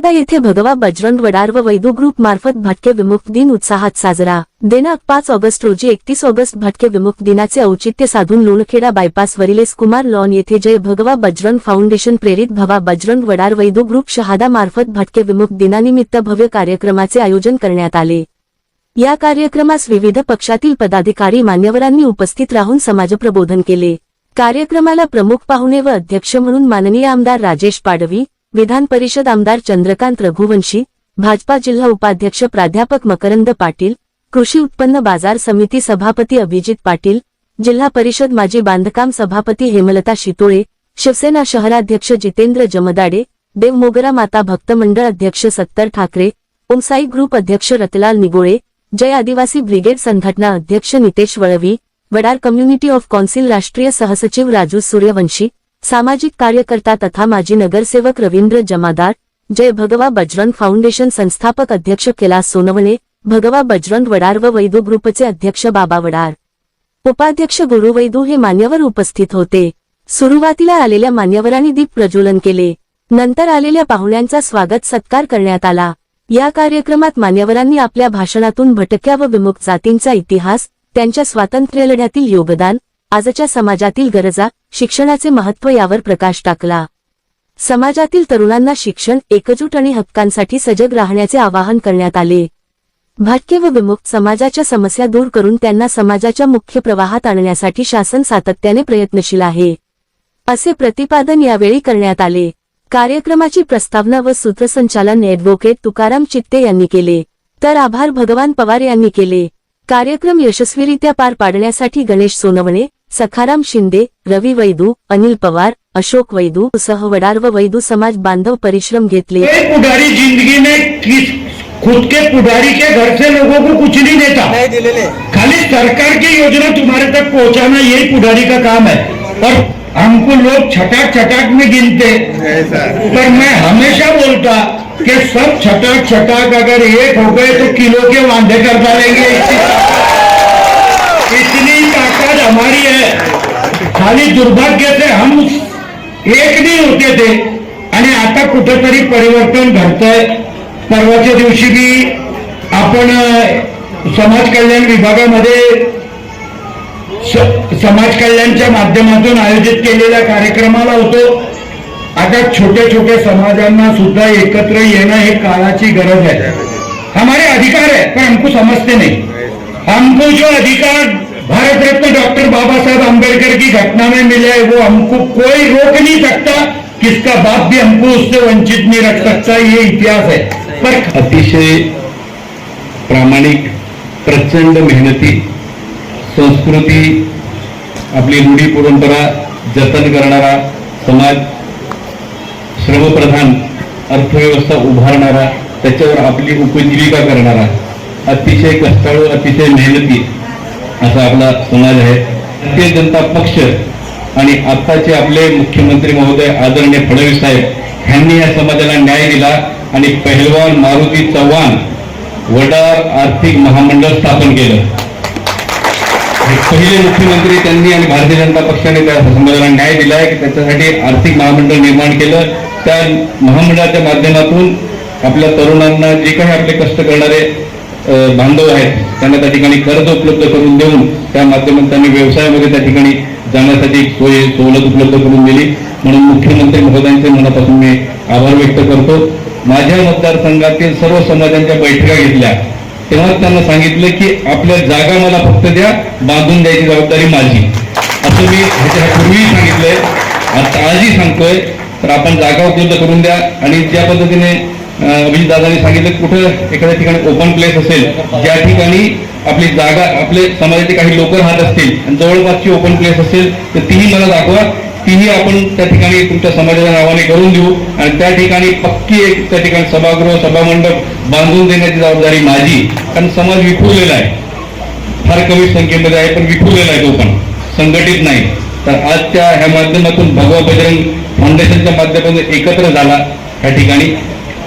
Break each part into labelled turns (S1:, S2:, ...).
S1: आता येथे भगवा बजरंग वडार व वैदू ग्रुप मार्फत भटके विमुक्त दिन उत्साहात साजरा. दिनांक पाच ऑगस्ट रोजी एकतीस ऑगस्ट भटके विमुक्त दिनाचे औचित्य साधून लोणखेडा बायपासवरील कुमार लॉन येथे जय भगवा बजरंग फाउंडेशन प्रेरित भवा बजरंग वडार वैदू ग्रुप शहादा मार्फत भटके विमुक्त दिनानिमित्त भव्य कार्यक्रमाचे आयोजन करण्यात आले. या कार्यक्रमास विविध पक्षातील पदाधिकारी मान्यवरांनी उपस्थित राहून समाजप्रबोधन केले. कार्यक्रमाला प्रमुख पाहुणे व अध्यक्ष म्हणून माननीय आमदार राजेश पाडवी विधान परिषद आमदार चंद्रकांत रघुवंशी भाजपा जिल्हा उपाध्यक्ष प्राध्यापक मकरंद पाटील कृषी उत्पन्न बाजार समिती सभापती अभिजित पाटील जिल्हा परिषद माजी बांधकाम सभापती हेमलता शितोळे शिवसेना शहराध्यक्ष जितेंद्र जमदाडे देवमोगरा माता भक्त मंडळ अध्यक्ष सत्तर ठाकरे ओमसाई ग्रुप अध्यक्ष रतलाल निगोळे जय आदिवासी ब्रिगेड संघटना अध्यक्ष Nitesh Valvi Vadar community of council राष्ट्रीय सहसचिव राजू सूर्यवंशी सामाजिक कार्यकर्ता तथा माजी नगरसेवक रवींद्र जमादार जय भगवा बजरंग फाउंडेशन संस्थापक अध्यक्ष कैलास सोनवणे भगवा बजरंग वडार व वैदू ग्रुपचे अध्यक्ष बाबा वडार. उपाध्यक्ष गुरु वैदू हे मान्यवर उपस्थित होते. सुरुवातीला आलेल्या मान्यवरांनी दीप प्रज्वलन केले. नंतर आलेल्या पाहुण्यांचा स्वागत सत्कार करण्यात आला. या कार्यक्रमात मान्यवरांनी आपल्या भाषणातून भटक्या व विमुक्त जातींचा इतिहास त्यांच्या स्वातंत्र्यलढ्यातील योगदान आजच्या समाजातील गरजा शिक्षणाचे महत्त्व यावर प्रकाश टाकला. समाजातील तरुणांना शिक्षण एकजूट आणि हक्कांसाठी सजग राहण्याचे आवाहन करण्यात आले. भटके व विमुक्त समाजाच्या समस्या दूर करून त्यांना समाजाच्या मुख्य प्रवाहात आणण्यासाठी शासन सातत्याने प्रयत्नशील आहे. असे प्रतिपादन यावेळी करण्यात आले. कार्यक्रमाची प्रस्तावना व सूत्रसंचालन ॲडव्होकेट तुकाराम चित्ते यांनी केले. तर आभार भगवान पवार यांनी केले. कार्यक्रम यशस्वीरित्या पार पाडण्यासाठी गणेश सोनवणे सखाराम शिंदे रवी वैदू अनिल पवार अशोक वैदू सह वडार व वैदू समाज बांधव परिश्रम घेतले
S2: पुढारी ज़िंदगी में किस खुद के पुढारी के घर से लोगों को कुछ नहीं देता।
S3: नहीं
S2: खाली सरकार की योजना तुम्हारे तक पहुंचाना यही पुढारी का काम है। और हमको लोग छटाक छटाक में गिनते। पर मैं हमेशा बोलता कि सब छटाक छटाक अगर एक हो गए तो किलो के वांदे कर डालेंगे। इतनी ताकत हमारी है। खाली दुर्भाग्य से हम एक नहीं होते थे। आणि आता कुठेतरी परिवर्तन घडतंय। परवाच्या दिवशी बी आपण समाज कल्याण विभागामध्ये समाज कल्याणच्या माध्यमातून आयोजित केलेल्या कार्यक्रमाला होतो. आता छोट्या छोट्या समाजांना सुद्धा एकत्र येणं हे काळाची गरज आहे. हमारे अधिकार है पर हमको समजते नाही। हमको जो अधिकार भारत रत्न डॉक्टर बाबा साहब अंबेडकर की घटना में मिले हैं, वो हमको कोई रोक नहीं सकता। किसका बाप भी हमको उससे वंचित नहीं रख सकता ये इतिहास है। पर
S4: अतिशय प्रामाणिक प्रचंड मेहनती संस्कृती आपली रूढी परंपरा जतन करणारा समाज श्रमप्रधान अर्थव्यवस्था त्याच्यावर आपली उपजीविका करणारा अतिशय कष्टाळू अतिशय मेहनती असा आपला समाज आहे. भारतीय जनता पक्ष आणि आत्ताचे आपले मुख्यमंत्री महोदय आदरणीय फडणवीस साहेब ह्यांनी या समाजाला न्याय दिला आणि पहिलवान मारुती चव्हाण वडार आर्थिक महामंडळ स्थापन केलं. पहिले मुख्यमंत्री त्यांनी आणि भारतीय जनता पक्षाने त्या समाजाला न्याय दिलाय की त्याच्यासाठी आर्थिक महामंडळ निर्माण केलं. त्या महामंडळाच्या माध्यमातून आपल्या तरुणांना जे काही आपले कष्ट करणारे बांधव आहेत. त्यांना त्या ठिकाणी कर्ज उपलब्ध करून देऊन त्या माध्यमातून त्यांनी व्यवसायामध्ये त्या ठिकाणी जाण्यासाठी सोय सवलत उपलब्ध करून दिली. म्हणून मुख्यमंत्री महोदयांचे मनापासून मी आभार व्यक्त करतो. माझ्या मतदारसंघातील सर्व समाजांच्या बैठका घेतल्या. तेव्हा त्यांना सांगितलं की आपल्या जागा मला फक्त द्या बांधून द्यायची जबाबदारी माझी. असं मी ह्याच्यापूर्वीही सांगितलंय. आता आजही सांगतोय तर आपण जागा उपलब्ध करून द्या आणि ज्या पद्धतीने अभिजित सांगितलं कुठं एखाद्या ठिकाणी ओपन प्लेस असेल ज्या ठिकाणी आपली जागा आपले समाजाचे काही लोक राहत असतील आणि जवळपासची ओपन प्लेस असेल तर तीही मला दाखवा. तीही आपण त्या ठिकाणी तुमच्या समाजाच्या नावाने करून देऊ. आणि त्या ठिकाणी पक्की एक त्या ठिकाणी सभागृह सभामंडप बांधून देण्याची जबाबदारी माझी. कारण समाज विखुरलेला आहे. फार कमी संख्येमध्ये आहे पण विखुरलेला आहे तो पण. संघटित नाही. तर आज त्या ह्या माध्यमातून भगवा बजरंग फाउंडेशनच्या माध्यमातून एकत्र झाला ह्या ठिकाणी.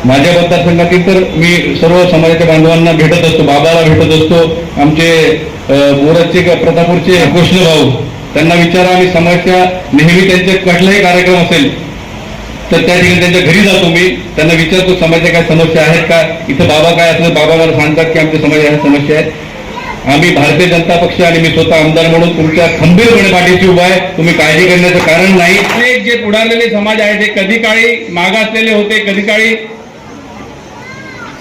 S4: माझ्या मतदारसंघातील तर मी सर्व समाजाच्या बांधवांना भेटत असतो बाबाला भेटत असतो. आमचे अं, प्रतापूरचे कृष्ण भाऊ त्यांना विचारा आम्ही समाजच्या नेहमी त्यांचे कुठलाही कार्यक्रम असेल तर त्या ठिकाणी त्यांच्या घरी जातो मी. त्यांना विचारतो समाजाच्या काय समस्या आहेत का? इथं बाबा काय असलं बाबा मला सांगतात की आमच्या समाजात ह्या समस्या आहेत. आम्ही भारतीय जनता पक्ष आणि मी स्वतः आमदार म्हणून तुमच्या खंबीरपणे पाठीशी उभा आहे. तुम्ही काळजी करण्याचं कारण नाही. जे पुढारलेले समाज आहे ते कधी काळी मागासलेले होते कधी काळी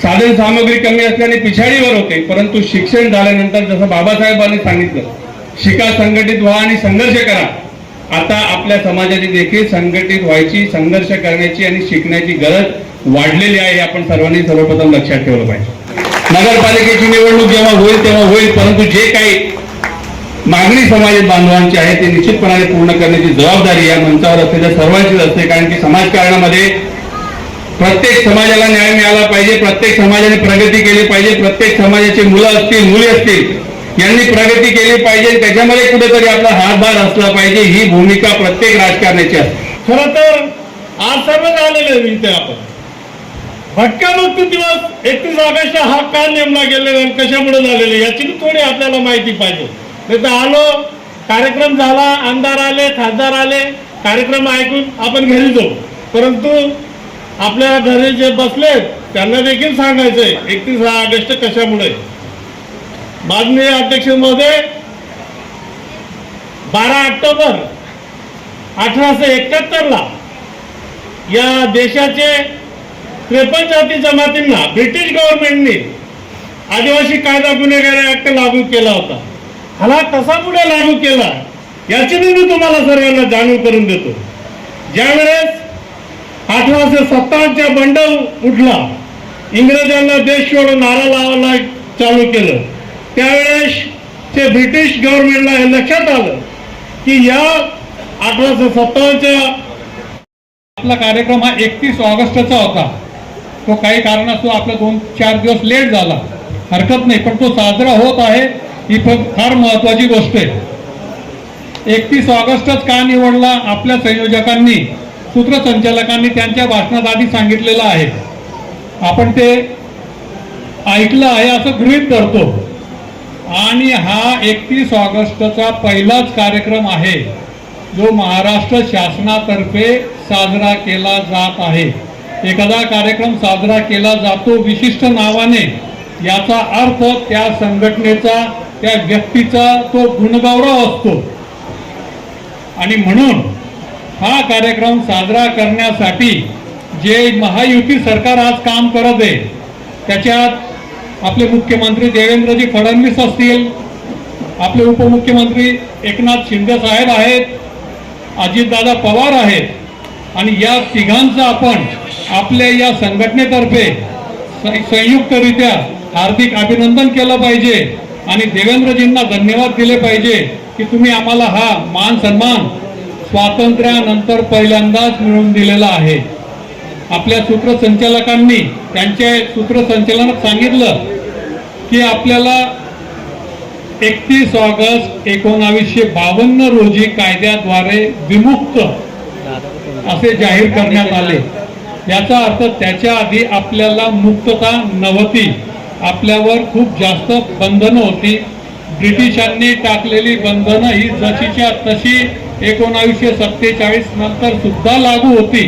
S4: साधन सामग्री कमी असल्याने पिछाडीवर होते परंतु शिक्षण झाल्यानंतर जसं बाबासाहेबांनी सांगितलं शिका संघटित व्हा आणि संघर्ष करा. आता आपल्या समाजाची देखील संघटित व्हायची संघर्ष करण्याची आणि शिकण्याची गरज वाढलेली आहे हे आपण सर्वांनी सर्वप्रथम लक्षात ठेवलं पाहिजे. नगरपालिकेची निवडणूक जेव्हा होईल तेव्हा होईल परंतु जे काही मागणी समाजात बांधवांची आहे ते निश्चितपणाने पूर्ण करण्याची जबाबदारी या मंचावर असलेल्या सर्वांचीच असते कारण की समाजकारणामध्ये प्रत्येक समाजाला न्याय मिळाला पाहिजे प्रत्येक समाजाने प्रगती केली पाहिजे प्रत्येक समाजाची मुलं असतील मुली असतील यांनी प्रगती केली पाहिजे त्याच्यामध्ये कुठेतरी आपला हातभार असला पाहिजे ही भूमिका प्रत्येक राजकारण्याची असते
S3: खरं तर आज सर्वच आलेले आहे आपण. भटक्या मुक्ती दिवस एकतीस ऑगस्ट हा का नेमला गेलेला आणि कशामुळे झालेला याची थोडी आपल्याला माहिती पाहिजे. नाही तर आलो कार्यक्रम झाला आमदार आले खासदार आले कार्यक्रम ऐकून आपण घरी जाऊ. परंतु आपल्या घरी जे बसले त्यांना देखील सांगायचंय. एकतीस ऑगस्ट कशामुळे? माननीय अध्यक्ष महोदय बारा ऑक्टोबर अठराशे एकाहत्तरला या देशाचे त्रेपन्न जाती जमातींना ब्रिटिश गव्हर्नमेंटने आदिवासी कायदा गुन्हेगारी ऍक्ट लागू केला होता. हाला कसा पुढे लागू केला? याची मी मी तुम्हाला सर्वांना जाणीव करून देतो. ज्यावेळेस अठराशे सत्तावन्नच्या बंडल उठला. इंग्रजांना देश सोडून नारा लावायला चालू केलं. त्यावेळेस ते ब्रिटिश गव्हर्नमेंटला हे लक्षात आलं की या अठराशे सत्तावन्नच्या
S5: आपला कार्यक्रम हा एकतीस ऑगस्टचा होता. तो काही कारणास्तव आपला दोन चार दिवस लेट झाला. हरकत नाही पण तो साजरा होत आहे ही फ- फार महत्वाची गोष्ट आहे. एकतीस ऑगस्टच का निवडला? आपल्या संयोजकांनी सूत्रसंचालकांनी त्यांच्या भाषणात आधी सांगितलेलं आहे. आपण ते ऐकलं आहे असं गृहीत धरतो. आणि हा एकतीस ऑगस्टचा पहिलाच कार्यक्रम आहे जो महाराष्ट्र शासनातर्फे साजरा केला जात आहे. एखादा कार्यक्रम साजरा केला जातो विशिष्ट नावाने याचा अर्थ त्या संघटनेचा त्या व्यक्तीचा तो गुणगौरव असतो. आणि म्हणून हा कार्यक्रम साजरा करण्यासाठी जे महायुती सरकार आज काम करत आहे त्याच्यात आपले मुख्यमंत्री देवेंद्रजी फडणवीस असतील आपले उपमुख्यमंत्री एकनाथ शिंदे साहेब आहेत अजितदादा पवार आहेत आणि या तिघांचं आपण आपल्या या संघटनेतर्फे स- संयुक्तरित्या हार्दिक अभिनंदन केलं पाहिजे आणि देवेंद्रजींना धन्यवाद दिले पाहिजे की तुम्ही आम्हाला हा मान सन्मान स्वातंत्र्यानंतर पहिल्यांदाच मिळवून दिलेला आहे. आपल्या सूत्रसंचालकांनी त्यांच्या सूत्रसंचालनात सांगितलं की आपल्याला एकतीस ऑगस्ट एकोणावीसशे बावन्न रोजी कायद्याद्वारे विमुक्त असे जाहीर करण्यात आले. याचा अर्थ त्याच्या आधी आपल्याला मुक्तता नव्हती. आपल्यावर खूप जास्त बंधनं होती. ब्रिटिशांनी टाकलेली बंधनं ही जशीच्या तशी एकोणावीसशे सत्तेचाळीस नंतर सुद्धा लागू होती.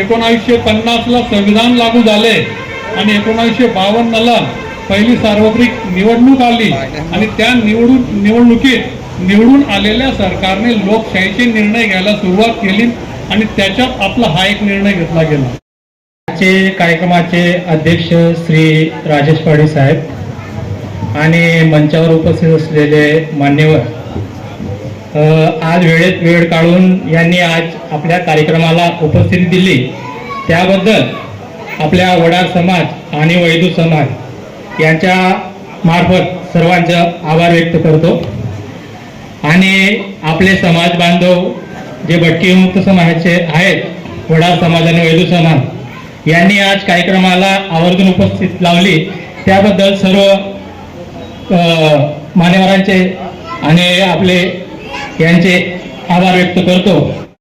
S5: एकोणावीसशे पन्नासला संविधान लागू झाले आणि एकोणावीसशे बावन्नला पहिली सार्वत्रिक निवडणूक आली आणि त्या निवडून निवडणुकीत निवडून आलेल्या सरकारने लोकशाहीचे निर्णय घ्यायला सुरुवात केली आणि त्याच्यात आपला हा एक निर्णय घेतला गेला.
S3: आजचे कार्यक्रमाचे अध्यक्ष श्री राजेश पाडे साहेब आणि मंचावर उपस्थित असलेले मान्यवर आज वेळेत वेळ काढून यांनी आज आपल्या कार्यक्रमाला उपस्थिती दिली. त्याबद्दल आपल्या वडार समाज आणि वैदू समाज यांच्या मार्फत सर्वांचा आभार व्यक्त करतो. आणि आपले समाज बांधव जे भटकी मुक्त समाजाचे आहेत वडार समाज आणि वैदू समाज यांनी आज कार्यक्रमाला आवर्जून उपस्थित लावली. त्याबद्दल सर्व मान्यवरांचे आणि आपले यांचे आभार व्यक्त करतो.